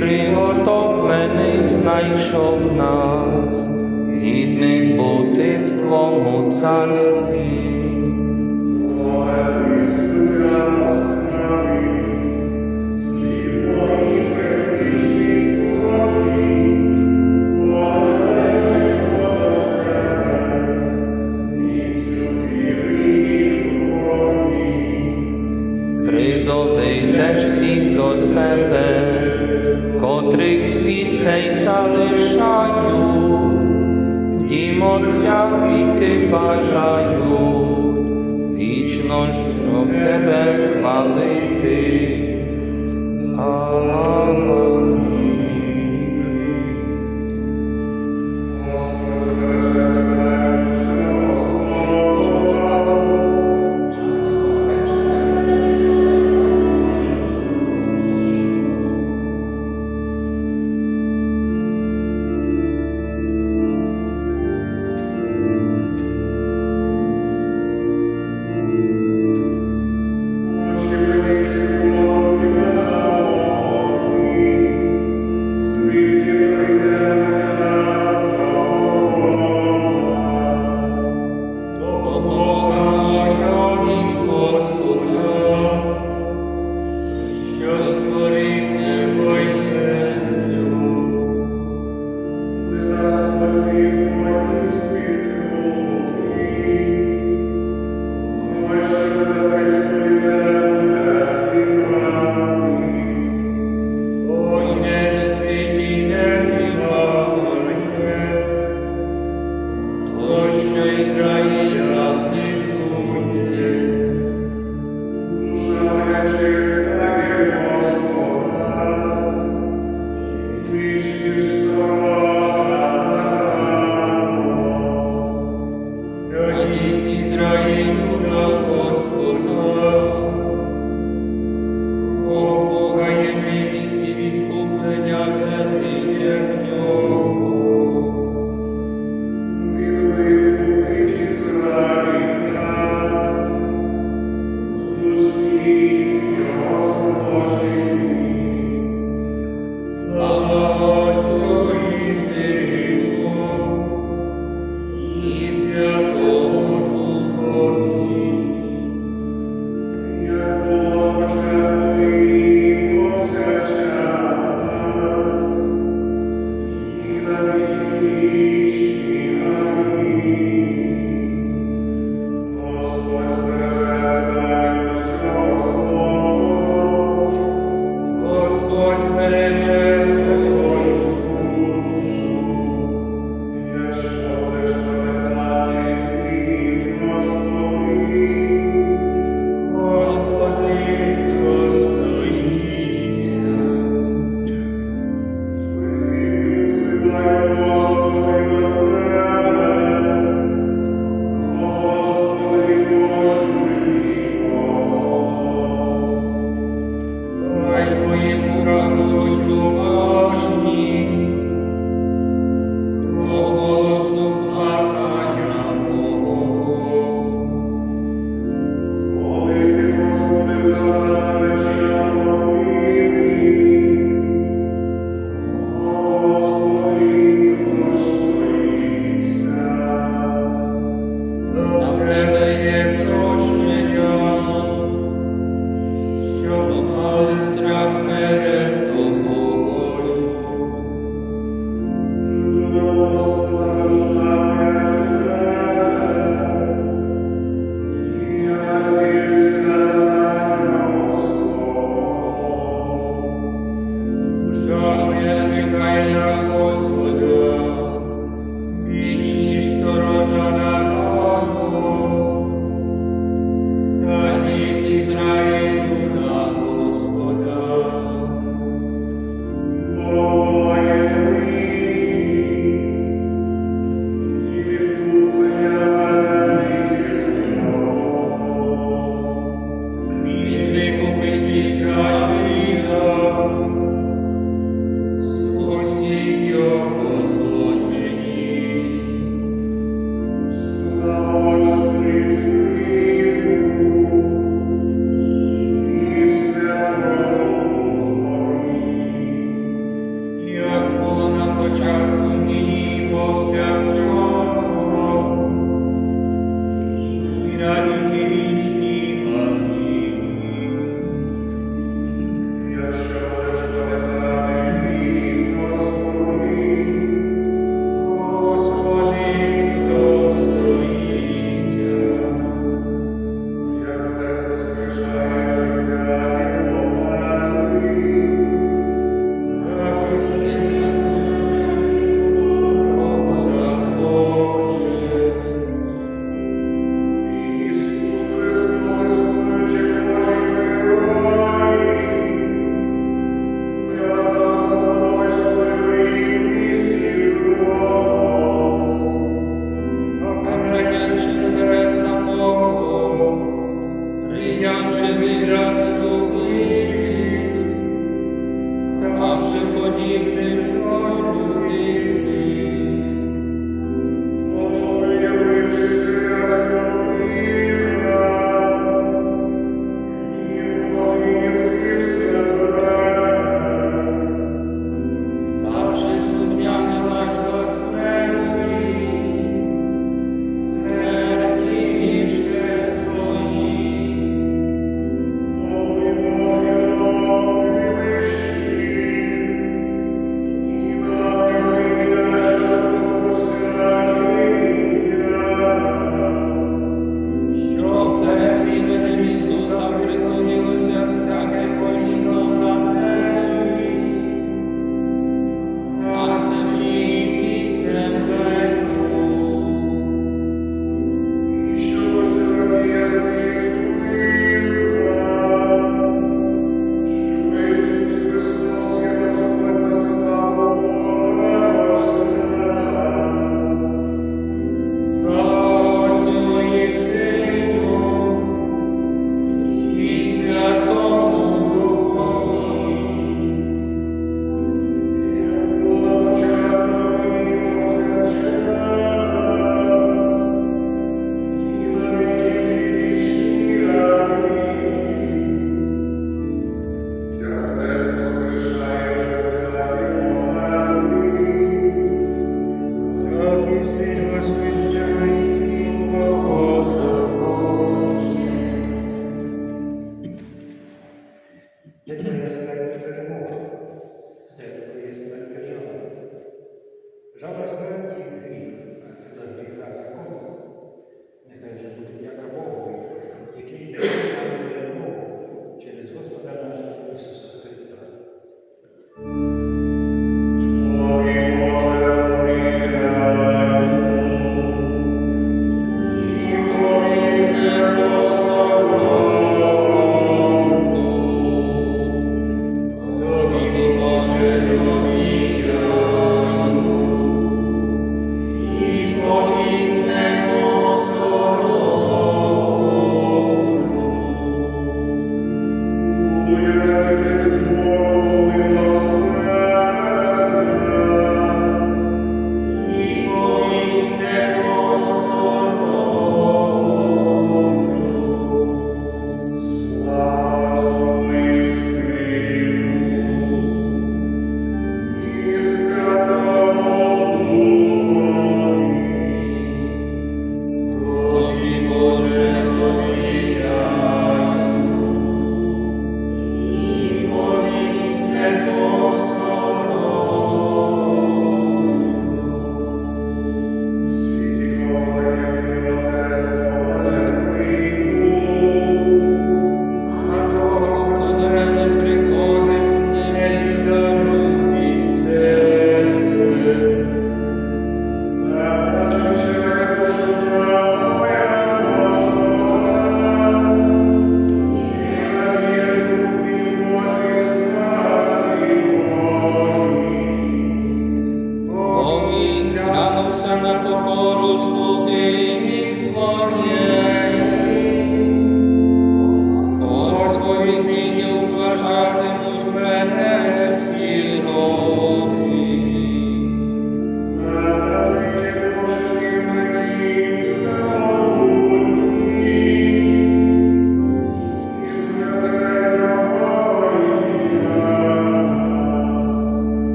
приготовлених знайшов нас, гідний бути в Твому царстві. Боже, Творця віти бажаю, вічно щоб тебе хвалити.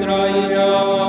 Israel.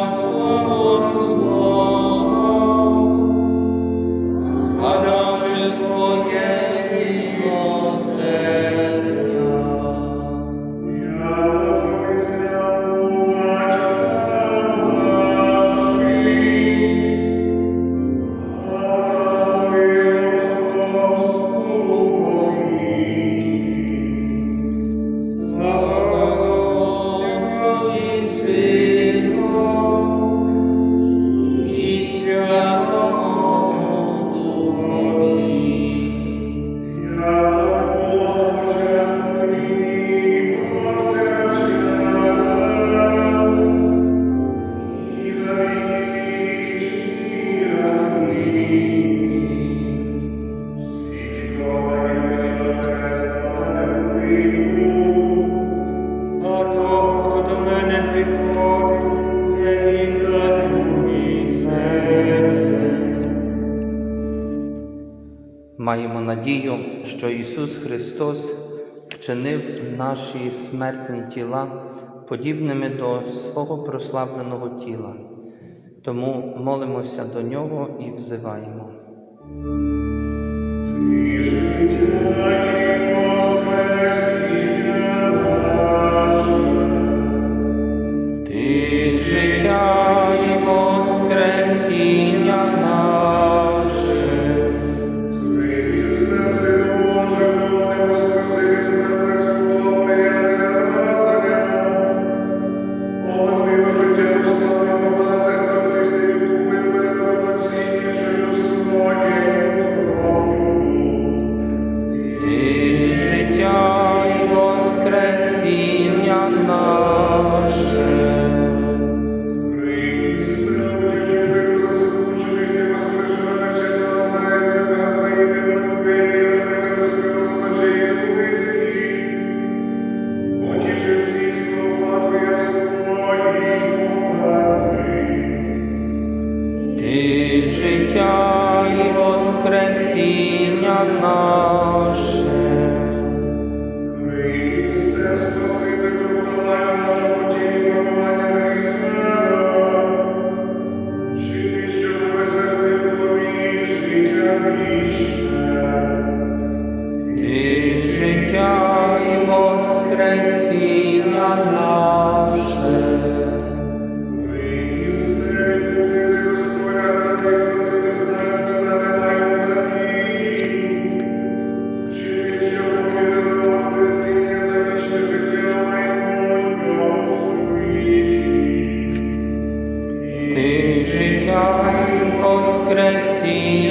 Христос вчинив наші смертні тіла, подібними до свого прославленого тіла. Тому молимося до Нього і взиваємо. Ty życia, Voskresin.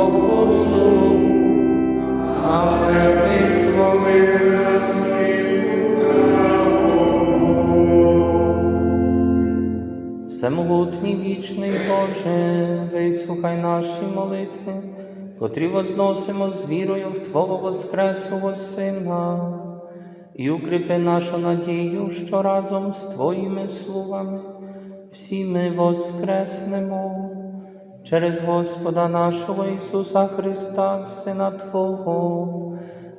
спокусу, але визволи нас від Всемогутній вічний Боже, вислухай наші молитви, котрі возносимо з вірою в Твого Воскреслого Сина, і укріпи нашу надію, що разом з Твоїми словами всі ми воскреснемо через Господа нашого Ісуса Христа, Сина Твого,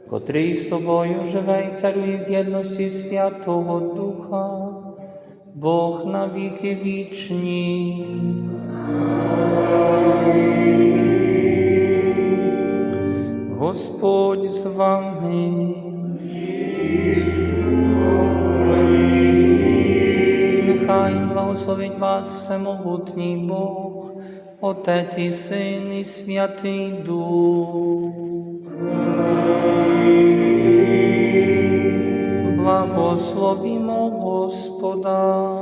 котрий з Тобою живе і царює в єдності Святого Духа. Бог на віки вічні. Господь з вами. Нехай благословить вас всемогутній Бог, Отець і Син, і Святий Дух. Благословімо Господа.